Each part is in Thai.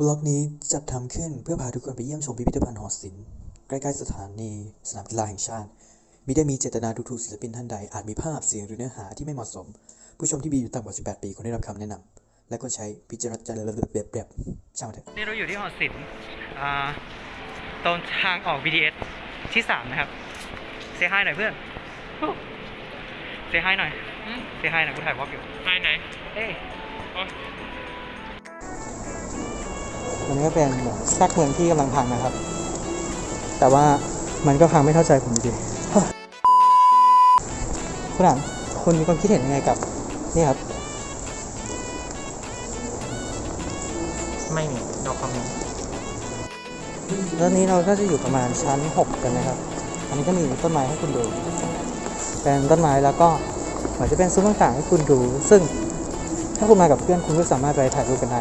บล็อกนี้จัดทำขึ้นเพื่อพาทุกคนไปเยี่ยมชมพิพิธภัณฑ์หอศิลป์ใกล้ๆสถานีสนามกีฬาแห่งชาติมิได้มีเจตนาดูถูกศิลปินท่านใด อาจมีภาพเสียงหรือเนื้อหาที่ไม่เหมาะสม ผู้ชมที่มีอายุต่ำกว่า 18 ปีควรได้รับคำแนะนำและควรใช้พิจารณาแบบแบบช่างมันเถอะนี่เราอยู่ที่หอศิลป์อ่าตรงทางออก BTS ที่สามนะครับเซฮายหน่อยเพื่อนเซฮายหน่อยเซฮายหน่อยกูถ่ายวอล์กอยู่ไปไหน เอ้ย มันก็เป็นแบบแทรกเมืองที่กำลังพังนะครับ แต่ว่ามันก็พังไม่เท่าใจผมอยู่ดีคุณอ่านคุณมีความคิดเห็นยังไงกับนี่ครับ ไม่มีดอกคอมเมนต์แล้วนี้เราก็จะอยู่ประมาณชั้น 6 กันนะครับ อันนี้ก็มีต้นไม้ให้คุณดู เป็นต้นไม้แล้วก็เหมือนจะเป็นซุ้มต่างๆให้คุณดู ซึ่งถ้าคุณมากับเพื่อนคุณก็สามารถไปถ่ายรูปกันได้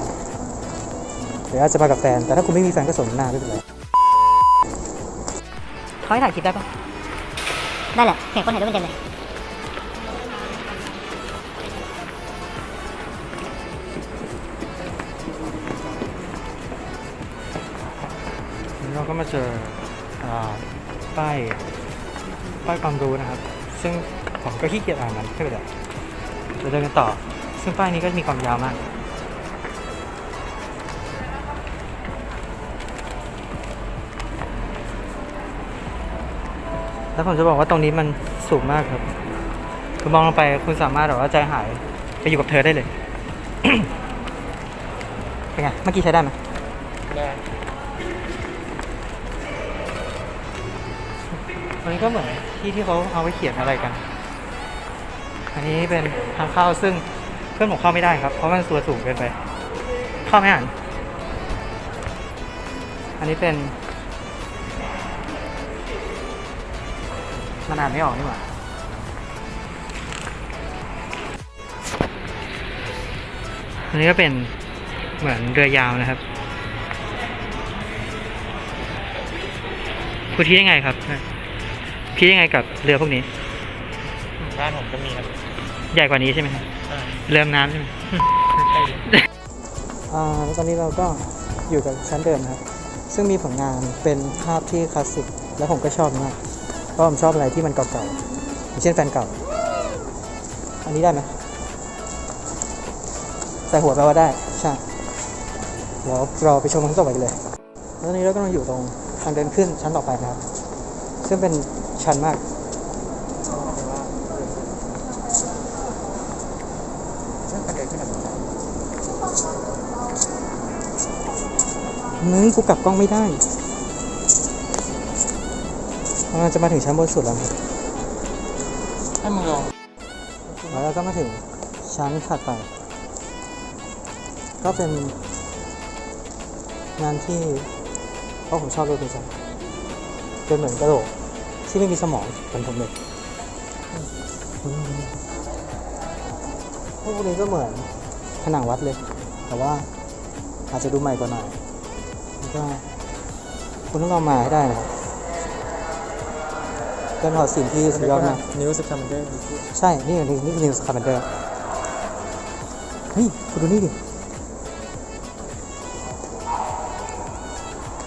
หรืออาจจะมากับแฟน แต่ถ้าคุณไม่มีแฟนก็สนหน้าไม่เป็นไรเขาให้ถ่ายคลิปได้ปะได้แหละเห็นคนถ่ายรูปเป็นเต็มเลยเราก็มาเจออ่าป้ายป้ายความรู้นะครับ ซึ่งผมก็ขี้เกียจอ่านมันไม่เป็นไรเราเดินกันต่อ ซึ่งป้ายนี้ก็มีความยาวมาก แล้วผมจะบอกว่าตรงนี้มันสูงมากครับคือมองลงไปคุณสามารถแบบว่าใจหายไปอยู่กับเธอได้เลย เป็นไง เมื่อกี้ใช้ได้ไหมได้อันนี้ก็เหมือนที่ที่เขาเอาไว้เขียนอะไรกัน อันนี้เป็นทางเข้าซึ่งเพื่อนผมเข้าไม่ได้ครับ เพราะมันตัวสูงเกินไป เข้าไม่อ่าน อันนี้เป็น มันอ่านไม่ออกนี่หว่าอันนี้ก็เป็นเหมือนเรือยาวนะครับคุณคิดยังไงครับคิดยังไงกับเรือพวกนี้ บ้านผมก็มีครับใหญ่กว่านี้ใช่ไหมครับอ่าเรือดำน้ำใช่ไหมใช่อ่าแล้วตอนนี้เราก็อยู่กับชั้นเดิมนะครับ ซึ่งมีผลงานเป็นภาพที่คลาสสิก และผมก็ชอบมาก เพราะผมชอบอะไรที่มันเก่าๆอย่างเช่นแฟนเก่า อันนี้ได้ไหมใส่หัวแปลว่าได้ ใช่ เดี๋ยวเราไปชมครั้งต่อไปกันเลย แล้วตอนนี้เรากำลังอยู่ตรงทางเดินขึ้นชั้นต่อไปนะครับ ซึ่งเป็นชันมาก มึงกูกลับกล้องไม่ได้ กำลังจะมาถึงชั้นบนสุดแล้วครับให้มึงลองแล้วเราก็มาถึงชั้นถัดไป ก็เป็นงานที่เพราะผมชอบรูปนี้จังเป็นเหมือนกระโหลกที่ไม่มีสมองเหมือนผมเลยอืมพวกนี้ก็เหมือนผนังวัดเลย แต่ว่าอาจจะดูใหม่กว่าหน่อยแล้วก็คุณต้องลองมาให้ได้นะครับ เป็นหอศิลป์ที่สุดยอดมากนิ้วสแคมเดอร์ใช่ นี่นี่นี่คือนิวส์คาร์เบนเดอร์เฮ้ยคุณดูนี่ดิ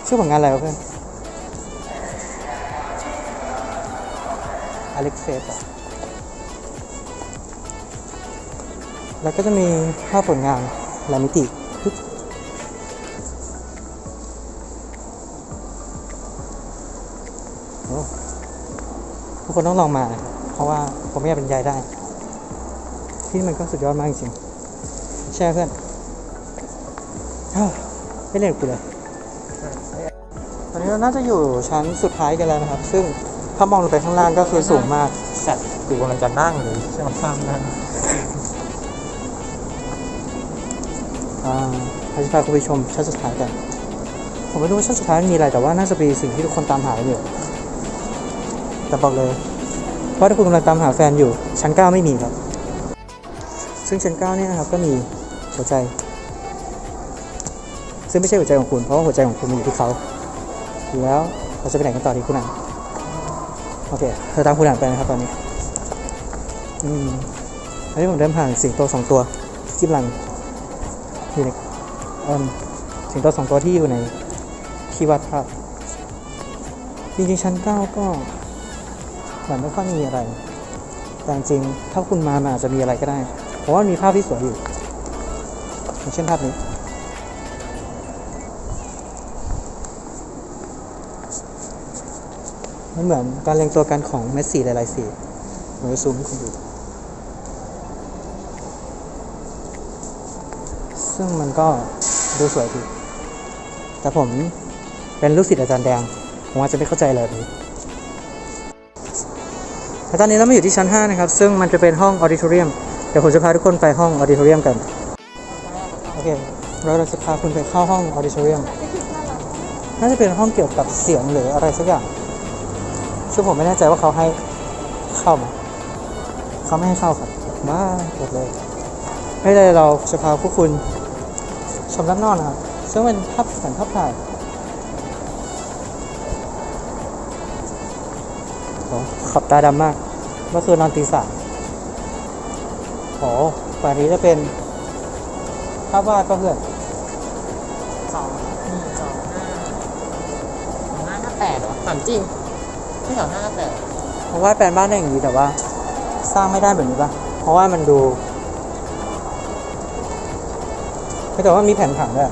ชื่อผลงานอะไรวะเพื่อนอเล็กเซสแล้วก็จะมีภาพผลงานหลายมิติ ทุกคนต้องลองมานะครับเพราะว่าผมไม่อยากบรรยายได้ ที่นี่มันก็สุดยอดมากจริงๆใช่ไหมเพื่อนเฮ้ยไม่เล่นกับกูเลยตอนนี้เราน่าจะอยู่ชั้นสุดท้ายกันแล้วนะครับ ซึ่งถ้ามองลงไปข้างล่างก็คือสูงมากสัตว์กูกำลังจะนั่งเลยใช่ไหมข้ามนั่งอ่าเราจะพาคุณไปชมชั้นสุดท้ายกัน ผมไม่รู้ว่าชั้นสุดท้ายมีอะไรแต่ว่าน่าจะเป็นสิ่งที่ทุกคนตามหากันอยู่ แต่บอกเลยว่าถ้าคุณกำลังตามหาแฟนอยู่ชั้น 9 ไม่มีครับ ซึ่งชั้น 9 เนี่ยนะครับก็มีหัวใจ ซึ่งไม่ใช่หัวใจของคุณ เพราะว่าหัวใจของคุณมันอยู่ที่เขาแล้วเราจะไปไหนกันต่อดีคุณอ่านโอเคเธอตามคุณอ่านไปนะครับตอนนี้ อืมอันนี้ผมเดินผ่านสิงโตสองตัวที่กำลังอยู่ในเอิ่มสิงโตสองตัวที่อยู่ในที่วาดภาพจริงๆชั้นเก้าก็ เหมือนไม่ค่อยมีอะไร แต่จริงๆถ้าคุณมามันอาจจะมีอะไรก็ได้ เพราะว่ามีภาพที่สวยอยู่อย่างเช่นภาพนี้มันเหมือนการเรียงตัวกันของเม็ดสีหลายๆสีผมจะซูมให้คุณดูซึ่งมันก็ดูสวยดีแต่ผมเป็นลูกศิษย์อาจารย์แดง ผมอาจจะไม่เข้าใจเลยนี้ และตอนนี้เรามาอยู่ที่ชั้น 5 นะครับ ซึ่งมันจะเป็นห้องออดิทอเรียมเดี๋ยวผมจะพาทุกคนไปห้องออดิทอเรียมกัน โอเคเราจะพาคุณไปเข้าห้องออดิทอเรียมน่าจะเป็นห้องเกี่ยวกับเสียงหรืออะไรสักอย่าง ซึ่งผมไม่แน่ใจว่าเขาให้เข้าไหมเขาไม่ให้เข้าครับบ้าหมดเลย ไม่เลยเราจะพาพวกคุณชมด้านอกนะครับซึ่งเป็นภาพเหมือนภาพถ่าย โอ้ขอบตาดำมาก เมื่อคืนนอนตีสามโอ้ฝ่ายนี้จะเป็นภาพวาดก็เพื่อนสองหนึ่งสองห้าสองห้าห้าแปดเหรอถามจริงไม่สองห้าห้าแปดเพราะว่าแปลนบ้านได้อย่างนี้แต่ว่า สร้างไม่ได้แบบนี้ป่ะเพราะว่ามันดูแต่ว่ามีแผ่นผังด้วย